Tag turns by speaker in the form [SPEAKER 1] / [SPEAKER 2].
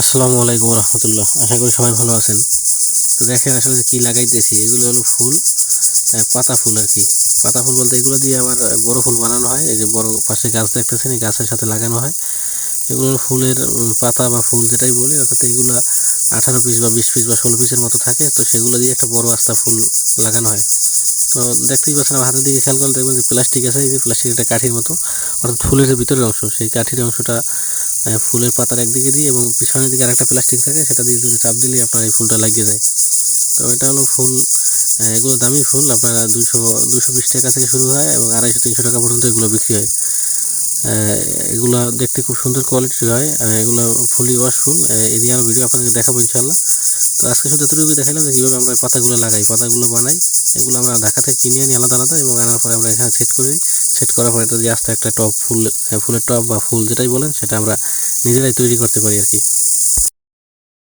[SPEAKER 1] আসসালামু আলাইকুম রহমতুল্লাহ। আশা করি সবাই ভালো আছেন। তো দেখেন আসলে কি লাগাইতেছি, এগুলো হলো ফুল পাতা ফুল আর কি। পাতা ফুল বলতে এগুলো দিয়ে আবার বড় ফুল বানানো হয়। এই যে বড় পাশে গাছ দেখতেছেন, এই গাছের সাথে লাগানো হয়। এগুলো ফুলের পাতা বা ফুল যেটাই বলি, অর্থাৎ এগুলো আঠারো পিস বা বিশ পিস বা ষোলো পিসের মতো থাকে। তো সেগুলো দিয়ে একটা বড় আস্তা ফুল লাগানো হয়। তো দেখতেই পাচ্ছেন, আমার হাতের দিকে খেয়াল করলে দেখবেন যে প্লাস্টিক আছে। এই যে প্লাস্টিক একটা কাঠির মতো, অর্থাৎ ফুলের যে ভিতরের অংশ। সেই কাঠির অংশটা ফুলের পাতার একদিকে দিয়ে এবং পিছনের দিকে আরেকটা প্লাস্টিক থাকে, সেটা দিয়ে যদি চাপ দিলেই আপনার এই ফুলটা লাগিয়ে যায় তো এটা হলো ফুল এগুলো দামি ফুল, আপনারা দুশো দুশো বিশ টাকা থেকে শুরু হয় এবং আড়াইশো, তিনশো টাকা পর্যন্ত এগুলো বিক্রি হয়। এগুলো দেখতে খুব সুন্দর কোয়ালিটির হয় এগুলো ফুলি ওয়াশ ফুল, এ নিয়ে আরও ভিডিও আপনাদের দেখাবো ইনশাল্লাহ তো আজকে শুধু এতটুকু দেখাইলাম যে কীভাবে আমরা পাতাগুলো লাগাই, পাতাগুলো বানাই, এগুলো আমরা ঢাকা থেকে কিনে আনি আলাদা আলাদা এবং আনার পরে আমরা এখানে সেট করি সেট করার পরে এটা দিয়ে আস্তে একটা টপ ফুল ফুলের টপ বা ফুল যেটাই বলেন, সেটা আমরা নিজেরাই তৈরি করতে পারি আর কি।